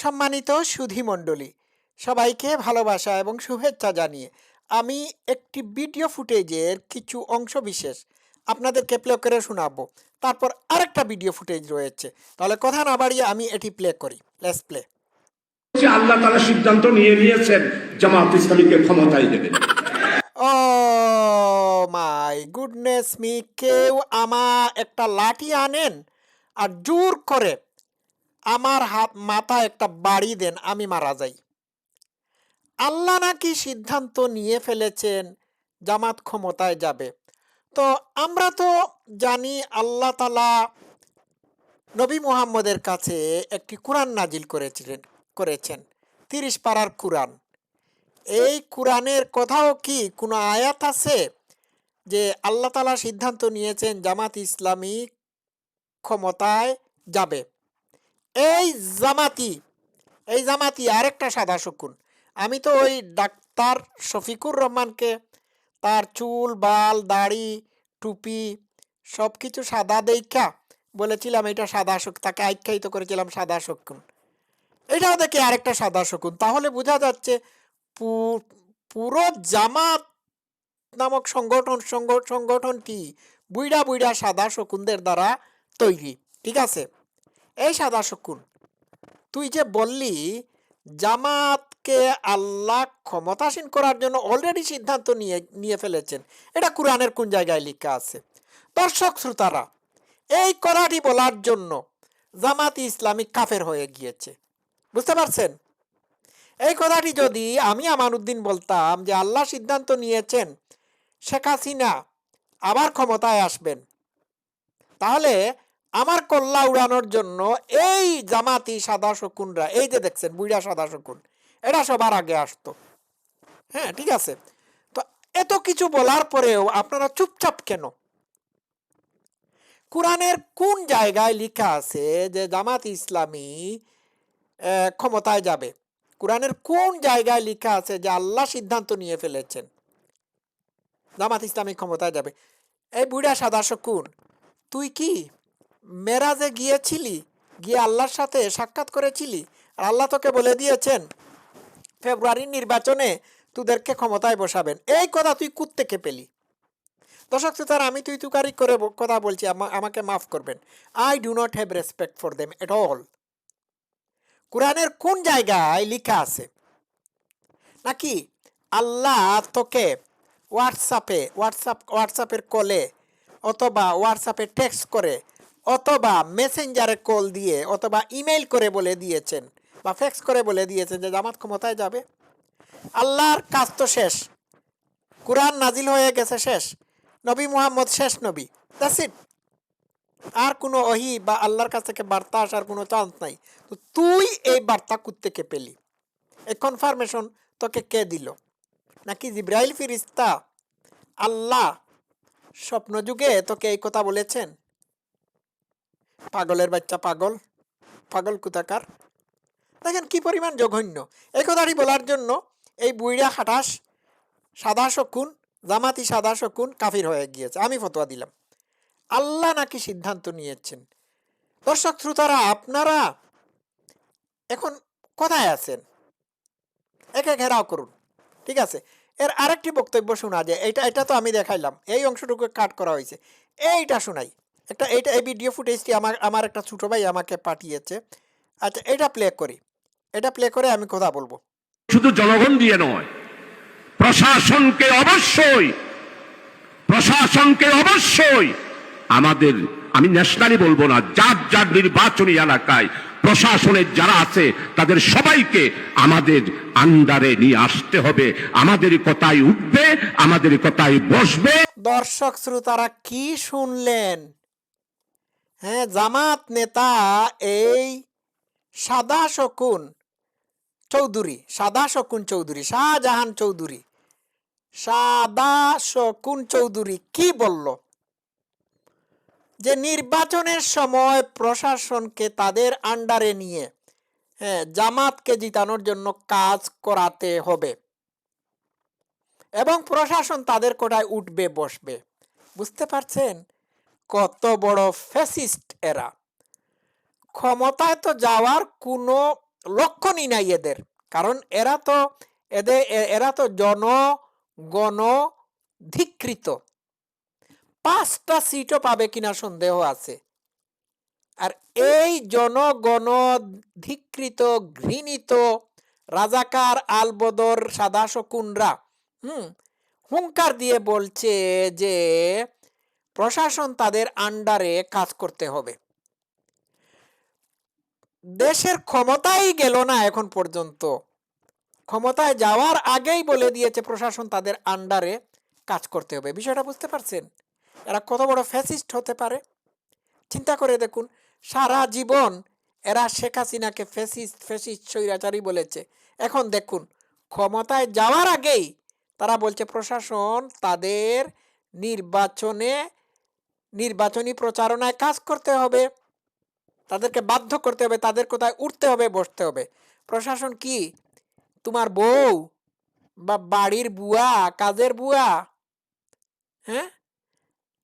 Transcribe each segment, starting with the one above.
সম্মানিত সুধী মণ্ডলী সবাইকে ভালোবাসা এবং শুভেচ্ছা জানিয়ে আমি একটি ভিডিও ফুটেজের কিছু অংশ বিশেষ আপনাদেরকে প্লে করে শোনাবো। তারপর আরেকটা ভিডিও ফুটেজ রয়েছে। তাহলে কথা না বাড়িয়ে আমি এটি প্লে করি। লেটস প্লে আল্লাহ তারা সিদ্ধান্ত নিয়ে নিয়েছেন জামাত ইসলামীকে ক্ষমতায় দেবেন। ও মাই গুডনেস মি কেউ আমার একটা লাঠি আনেন আর জোর করে আমার হাত মাথায় একটা বাড়ি দেন, আমি মারা যাই। আল্লাহ নাকি সিদ্ধান্ত নিয়ে ফেলেছেন, জামাত ক্ষমতায় যাবে। তো আমরা তো জানি আল্লাহ তালা নবী মুহাম্মদের কাছে একটি কোরআন নাজিল করেছিলেন, করেছেন, তিরিশ পাড়ার কোরআন। এই কোরআনের কথাও কি কোনো আয়াত আছে যে আল্লাহ তালা সিদ্ধান্ত নিয়েছেন জামাত ইসলামী ক্ষমতায় যাবে? এই জামাতি এই জামাতি আরেকটা সাদা শকুন। আমি তো ওই ডাক্তার শফিকুর রহমানকে তার চুল, বাল, দাড়ি, টুপি সব কিছু সাদা দেখা বলেছিলাম, এটা সাদা শক, তাকে আখ্যায়িত করেছিলাম সাদা শকুন। এটাও দেখি আরেকটা সাদা শকুন। তাহলে বোঝা যাচ্ছে পুরো জামাত নামক সংগঠন, সংগ- সংগঠনটি বুইড়া বুইড়া সাদা শকুনদের দ্বারা তৈরি। ঠিক আছে? এই সাদা শকুন তুই যে বললি জামাতকে আল্লাহ ক্ষমতাসীন করার জন্য অলরেডি সিদ্ধান্ত নিয়ে নিয়ে ফেলেছেন, এটা কোরআনের কোন জায়গায় লেখা আছে? দর্শক শ্রোতারা, এই কথাটি বলার জন্য জামাত ইসলামিক কাফের হয়ে গিয়েছে। বুঝতে পারছেন? এই কথাটি যদি আমি আমানুদ্দিন বলতাম যে আল্লাহ সিদ্ধান্ত নিয়েছেন শেখ হাসিনা আবার ক্ষমতায় আসবেন, তাহলে আমার কল্লা উড়ানোর জন্য এই জামাতি সাদা শকুনরা, এই যে দেখছেন বুড়া সাদা শকুন এটা সবার আগে আসতো। হ্যাঁ ঠিক আছে। তো এত কিছু বলার পরেও আপনারা চুপচাপ কেন? কোরআনের কোন জায়গায় লেখা আছে যে জামাত ইসলামী ক্ষমতায় যাবে? কোরআনের কোন জায়গায় লেখা আছে যে আল্লাহ সিদ্ধান্ত নিয়ে ফেলেছেন? জামাত ইসলামী ক্ষমতায় যাবে। এই বুড়া সাদা শকুন, তুই কি? মেরাজে গিয়েছিলি? গিয়ে আল্লাহর সাথে সাক্ষাৎ করেছিলি? আর আল্লাহ তোকে বলে দিয়েছেন ফেব্রুয়ারির নির্বাচনে তোদেরকে ক্ষমতায় বসাবেন। এই কথা তুই কুত্তেকে পেলি। দর্শক শ্রোতার, আমি তুই তুকারি করে কথা বলছি, আমা- আমাকে মাফ করবেন। I do not have respect for them at all কোরআনের কোন জায়গায় লেখা আছে? নাকি আল্লাহ তোকে হোয়াটসঅ্যাপে হোয়াটসঅ্যাপ হোয়াটসঅ্যাপের কলে অথবা হোয়াটসঅ্যাপে টেক্সট করে অথবা মেসেঞ্জারে কল দিয়ে অথবা ইমেল করে বলে দিয়েছেন বা ফ্যাক্স করে বলে দিয়েছেন যে জামাত ক্ষমতায় যাবে। আল্লাহর কাজ তো শেষ। কোরআন নাজিল হয়ে গেছে শেষ। নবী মুহাম্মদ শেষ নবী। দ্যাটস আর কোনো অহি বা আল্লাহর কাছ থেকে বার্তা আসার কোনো চান্স নাই। তো তুই এই বার্তা কুত্তেকে পেলি? এই কনফার্মেশন তোকে কে দিল? নাকি জিব্রাইল ফিরিস্তা? আল্লাহ স্বপ্ন যুগে তোকে এই কথা বলেছেন? পাগলের বাচ্চা পাগল। পাগল কুতাকার। দেখেন কি পরিমাণ জঘন্য। এই কথাটি বলার জন্য এই বুইড়া খাটাস সাদা শকুন, জামাতি সাদা শকুন কাফির হয়ে গিয়েছে। আমি ফতোয়া দিলাম। আল্লাহ নাকি সিদ্ধান্ত নিয়েছেন। দর্শক, শ্রোতারা, আপনারা এখন কোথায় আছেন? একে ঘেরাও করুন। ঠিক আছে? এর আরেকটি বক্তব্য শোনা যায়। এটা এটা তো আমি দেখাইলাম। এই অংশটুকু কাট করা হয়েছে। এইটা শোনাই। একটা এটা এই ভিডিও ফুটেজটি আমার আমার একটা ছোটো ভাই আমাকে পাঠিয়েছে। আচ্ছা এটা প্লে করি। এটা প্লে করে আমি কথা বলব। শুধু জনগণ দিয়ে নয় প্রশাসনকে অবশ্যই প্রশাসনকে অবশ্যই আমাদের আমি ন্যাশনালি বলব না যার যার নির্বাচনী এলাকায় প্রশাসনের যারা আছে তাদের সবাইকে আমাদের আন্ডারে নিয়ে আসতে হবে। আমাদের কথাই উঠবে আমাদের কথাই বসবে। দর্শক শ্রোতারা কি শুনলেন? হ্যাঁ জামাত নেতা এই সাদা শকুন চৌধুরী, সাদা শকুন চৌধুরী, শাহজাহান চৌধুরী। সাদা শকুন চৌধুরী কি বলল? যে নির্বাচনের সময় প্রশাসনকে তাদের আন্ডারে নিয়ে হ্যাঁ জামাতকে জিতানোর জন্য কাজ করাতে হবে এবং প্রশাসন তাদের কোটায় উঠবে, বসবে। বুঝতে পারছেন? কত বড় ফ্যাসিস্ট এরা। ক্ষমতায় তো যাওয়ার কোনো লক্ষণই নাই এদের, কারণ এরা তো এদের এরা তো জনগণ ধিকৃত পাঁচটা সিটও পাবে কিনা সন্দেহ আছে। আর এই জনগণ ধিকৃত ঘৃণিত রাজাকার আলবদর সাদা শকুনরা হুম, হুঙ্কার দিয়ে বলছে যে প্রশাসন তাদের আন্ডারে কাজ করতে হবে। দেশের ক্ষমতাই গেল না এখন পর্যন্ত। ক্ষমতায় যাওয়ার আগেই বলে দিয়েছে প্রশাসন তাদের আন্ডারে কাজ করতে হবে। বিষয়টা বুঝতে পারছেন? এরা কত বড় ফ্যাসিস্ট হতে পারে? চিন্তা করে দেখুন, সারা জীবন এরা শেখ হাসিনাকে ফ্যাসিস্ট ফ্যাসিস্ট স্বৈরাচারী বলেছে। এখন দেখুন, ক্ষমতায় যাওয়ার আগেই তারা বলছে প্রশাসন তাদের নির্বাচনে নির্বাচনী প্রচারণায় কাজ করতে হবে, তাদেরকে বাধ্য করতে হবে, তাদের কোথায় উঠতে হবে, বসতে হবে। প্রশাসন কি? তোমার বউ বা বাড়ির বুয়া, কাজের বুয়া? হ্যাঁ?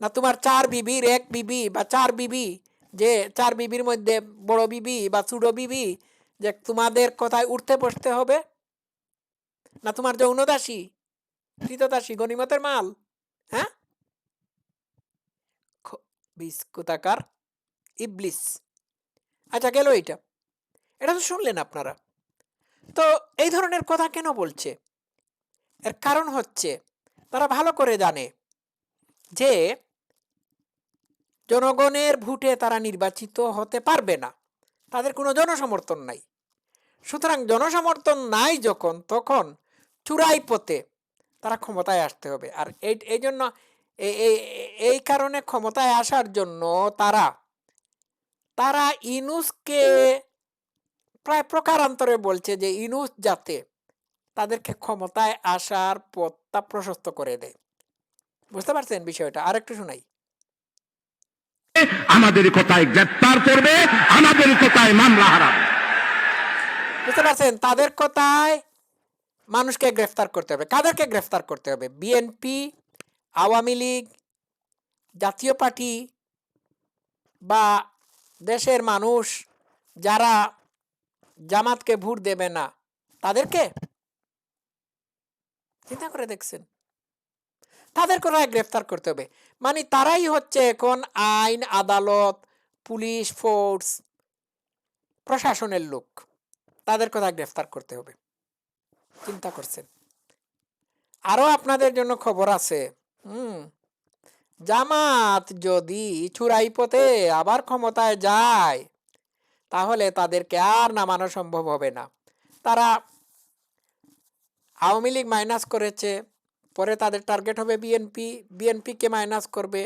না তোমার চার বিবির এক বিবি বা চার বিবি, যে চার বিবির মধ্যে বড় বিবি বা ছোট বিবি, যে তোমাদের কোথায় উঠতে বসতে হবে? না তোমার যৌনদাসী কৃতদাসী গণিমতের মাল? হ্যাঁ? বিস্কুতাকার ইবলিস। আচ্ছা গেল এটা এটা তো শুনলেন আপনারা। তো এই ধরনের কথা কেন বলছে? এর কারণ হচ্ছে, তারা ভালো করে জানে যে, জনগণের ভোটে তারা নির্বাচিত হতে পারবে না। তাদের কোনো জনসমর্থন নাই। সুতরাং জনসমর্থন নাই যখন, তখন চূড়াই পথে তারা ক্ষমতায় আসতে হবে। আর এই জন্য এই- কারণে ক্ষমতায় আসার জন্য তারা তারা ইনুসকে প্রায় প্রকারান্তরে বলছে যে ইনুস যাতে তাদেরকে ক্ষমতায় আসার পথটা প্রশস্ত করে দেয়। বুঝতে পারছেন বিষয়টা? আর একটু শোনাই। আমাদের কোথায় গ্রেপ্তার করবে? আমাদের কোথায় মামলা হারাবে? বুঝতে পারছেন? তাদের কথায় মানুষকে গ্রেফতার করতে হবে কাদেরকে গ্রেফতার করতে হবে? বিএনপি আওয়ামী লীগ জাতীয় পার্টি বা দেশের মানুষ যারা জামাতকে ভোট দেবে না, তাদেরকে? চিন্তা করে দেখছেন। তাদের কোথায় গ্রেফতার করতে হবে। মানে তারাই হচ্ছে এখন আইন, আদালত, পুলিশ ফোর্স, প্রশাসনের লোক। তাদের কথা গ্রেফতার করতে হবে। চিন্তা করছেন। আরও আপনাদের জন্য খবর আছে। হুম, জামাত যদি চূড়াই পথে আবার ক্ষমতায় যায়, তাহলে তাদেরকে আর নামানো সম্ভব হবে না। তারা আওয়ামী লীগ মাইনাস করেছে, পরে তাদের টার্গেট হবে বিএনপি বিএনপিকে মাইনাস করবে।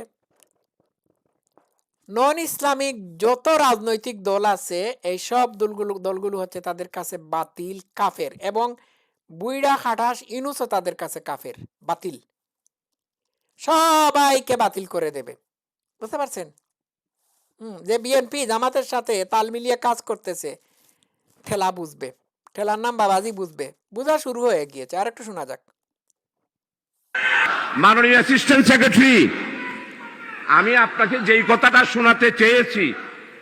নন ইসলামিক যত রাজনৈতিক দল আছে, এই সব দলগুলো দলগুলো হচ্ছে তাদের কাছে বাতিল, কাফের এবং বুইড়া, খাটাস, ইনুসও তাদের কাছে কাফের, বাতিল। সবাইকে বাতিল করে দেবে। বুঝতে পারছেন? হুম, যে বিএনপি জামাতের সাথে তাল মিলিয়ে কাজ করতেছে, ঠেলা বুঝবে। ঠেলার নাম বাবাজি বুঝবে। বুঝা শুরু হয়ে গিয়েছে। আর একটু শোনা যাক। মাননীয় অ্যাসিস্ট্যান্ট সেক্রেটারি আমি আপনাকে যেই কথাটা শোনাতে চেয়েছি,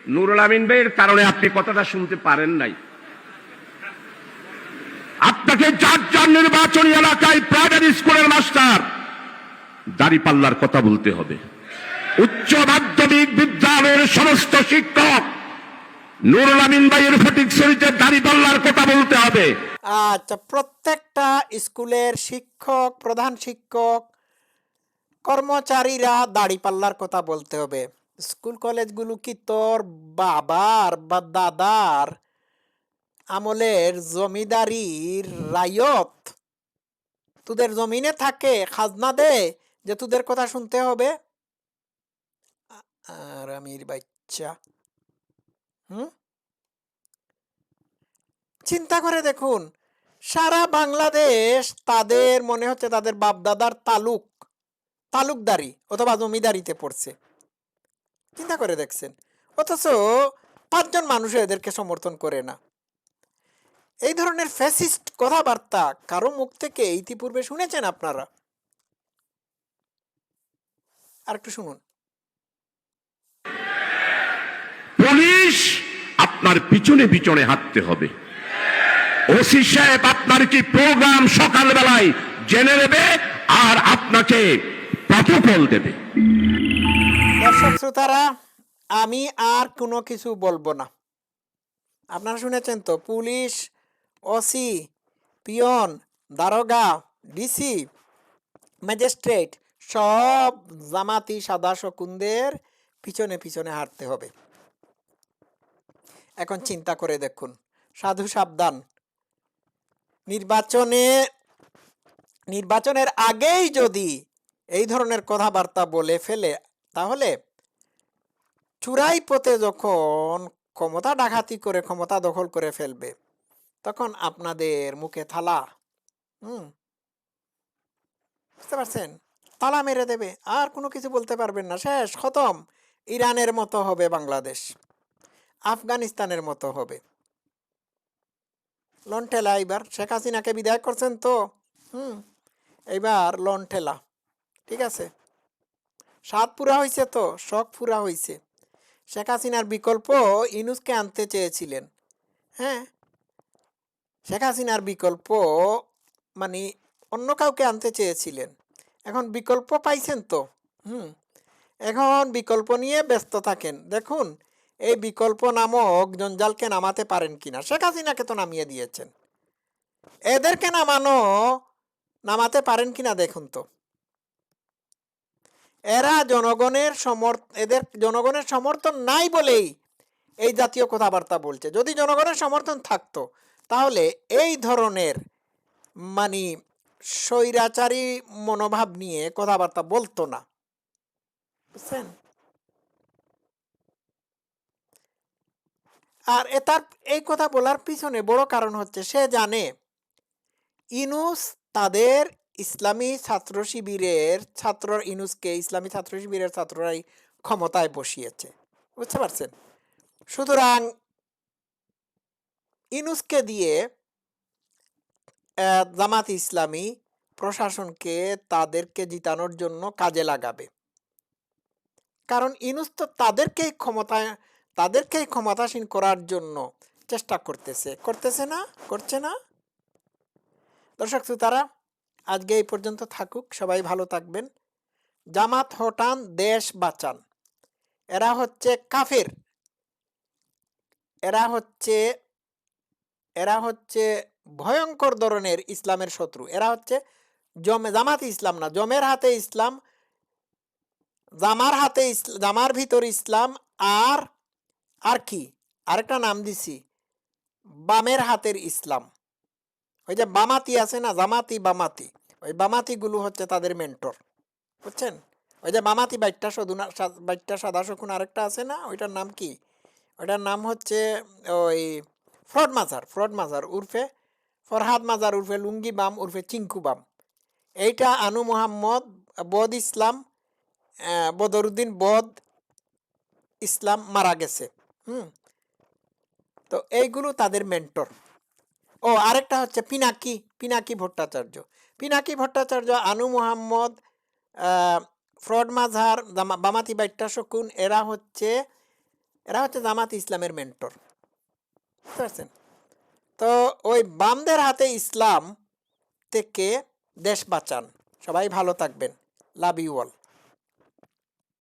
নুরুল আমিন ভাইয়ের কারণে আপনি কথাটা শুনতে পারেন নাই। আপনাকে যার যার নির্বাচনী এলাকায় প্রাইভেট স্কুলের মাস্টার দাড়ি পাল্লার কথা বলতে হবে। উচ্চ মাধ্যমিক বিদ্যালয়ের সমস্ত শিক্ষক নুরুল আমিন ভাইয়ের ফটিক শরীফের দাড়ি পাল্লার কথা বলতে হবে। আচ্ছা প্রত্যেকটা স্কুলের শিক্ষক, প্রধান শিক্ষক, কর্মচারীরা দাড়িপাল্লার কথা বলতে হবে। স্কুল কলেজগুলো কি তোর বাবার বা দাদার আমলের জমিদারির রায়ত? তোদের জমিনে থাকে, খাজনা দে যে তোদের কথা শুনতে হবে। আর আমির বাচ্চা। হুম? চিন্তা করে দেখুন, সারা বাংলাদেশ তাদের মনে হচ্ছে তাদের বাপদাদার তালুক, তালুকদারি অথবা জমিদারিতে পড়ছে। চিন্তা করে দেখছেন। অথচ পাঁচজন মানুষ এদেরকে সমর্থন করে না। এই ধরনের ফ্যাসিস্ট কথাবার্তা কারও মুখ থেকে ইতিপূর্বে শুনেছেন আপনারা? আর একটু শুনুন। পুলিশ আপনার পিছনে পিছনে হাঁটতে হবে। ওসি সাহেব আপনার কি প্রোগ্রাম সকালবেলায় জেনে নেবে আর আপনাকে প্রটোকল দেবে? দর্শক শ্রোতারা আমি আর কোনো কিছু বলব না। আপনারা শুনেছেন তো পুলিশ ওসি পিয়ন দারোগা ডিসি ম্যাজিস্ট্রেট সব জামাতি সাদা শকুনদের পিছনে পিছনে হাঁটতে হবে। এখন চিন্তা করে দেখুন, সাধু সাবধান। নির্বাচনে, নির্বাচনের আগেই যদি এই ধরনের কথাবার্তা বলে ফেলে, তাহলে চূড়াই পথে যখন ক্ষমতা ডাকাতি করে, ক্ষমতা দখল করে ফেলবে, তখন আপনাদের মুখে থালা। হুম, বুঝতে পারছেন? তালা মেরে দেবে। আর কোনো কিছু বলতে পারবেন না। শেষ, খতম। ইরানের মতো হবে বাংলাদেশ। আফগানিস্তানের মতো হবে। লন ঠেলা এবার শেখ হাসিনাকে বিদায় করছেন তো? হুম। এইবার লন ঠেলা ঠিক আছে? স্বাদ পুরা হয়েছে তো? শখ পুরা হয়েছে শেখ হাসিনার বিকল্প ইনুসকে আনতে চেয়েছিলেন। হ্যাঁ? শেখ হাসিনার বিকল্প মানে অন্য কাউকে আনতে চেয়েছিলেন। এখন বিকল্প পাইছেন তো। হুম, এখন বিকল্প নিয়ে ব্যস্ত থাকেন। দেখুন, এই বিকল্প নামক জঞ্জালকে নামাতে পারেন কিনা। শেখ হাসিনাকে তো নামিয়ে দিয়েছেন। এদেরকে নামানো, নামাতে পারেন কিনা দেখুন তো। এরা জনগণের সমর এদের জনগণের সমর্থন নাই বলেই এই জাতীয় কথাবার্তা বলছে। যদি জনগণের সমর্থন থাকতো, তাহলে এই ধরনের মানে স্বৈরাচারী মনোভাব নিয়ে কথাবার্তা বলতো না। বুঝছেন? আর তার, এই কথা বলার পিছনে বড় কারণ হচ্ছে সে জানে, ইনুস তাদের ইসলামী ছাত্র শিবিরের ছাত্র, ইনুসকে ইসলামী ছাত্র শিবিরের ছাত্ররাই ক্ষমতায় বসিয়েছে। বুঝতে পারছেন? সুতরাং ইনুসকে দিয়ে জামাত ইসলামী প্রশাসনকে তাদেরকে জিতানোর জন্য কাজে লাগাবে। কারণ ইনুস তো তাদেরকেই ক্ষমতা তাদেরকেই ক্ষমতাসীন করার জন্য চেষ্টা করতেছে। করতেছে না? করছে না? দর্শক শ্রোতারা, আজকে এই পর্যন্ত থাকুক। সবাই ভালো থাকবেন। জামাত হটান, দেশ বাঁচান। এরা হচ্ছে কাফের। এরা হচ্ছে এরা হচ্ছে ভয়ঙ্কর ধরনের ইসলামের শত্রু। এরা হচ্ছে জমে, জামাত ইসলাম না, জমের হাতে ইসলাম, জামার হাতে জামার ভিতর ইসলাম আর আর কি? আরেকটা নাম দিছি, বামের হাতের ইসলাম। ওই যে বামাতি আছে না, জামাতি, বামাতি, ওই বামাতিগুলো হচ্ছে তাদের মেন্টর বুঝছেন? ওই যে বামাতি বাইটটা সদুনা বাইটটা সাদা শকুন আরেকটা আছে না, ওইটার নাম কি? ওইটার নাম হচ্ছে ওই ফ্রড মাজার ফ্রড মাজার উর্ফে ফরহাদ মাজার উর্ফে লুঙ্গি বাম, উর্ফে চিঙ্কু বাম। এইটা আনু মোহাম্মদ বদ ইসলাম বদরুদ্দিন বদ ইসলাম মারা গেছে। হুম? তো এইগুলো তাদের মেন্টর ও, আরেকটা হচ্ছে পিনাকি পিনাকি ভট্টাচার্য। পিনাকি ভট্টাচার্য, আনু মোহাম্মদ ফ্রড মাঝার বামাতি বাইট্টা শকুন, এরা হচ্ছে এরা হচ্ছে জামাত ইসলামের মেন্টর বুঝতে পারছেন? তো ওই বামদের হাতে ইসলাম থেকে দেশ বাঁচান। সবাই ভালো থাকবেন। Love you all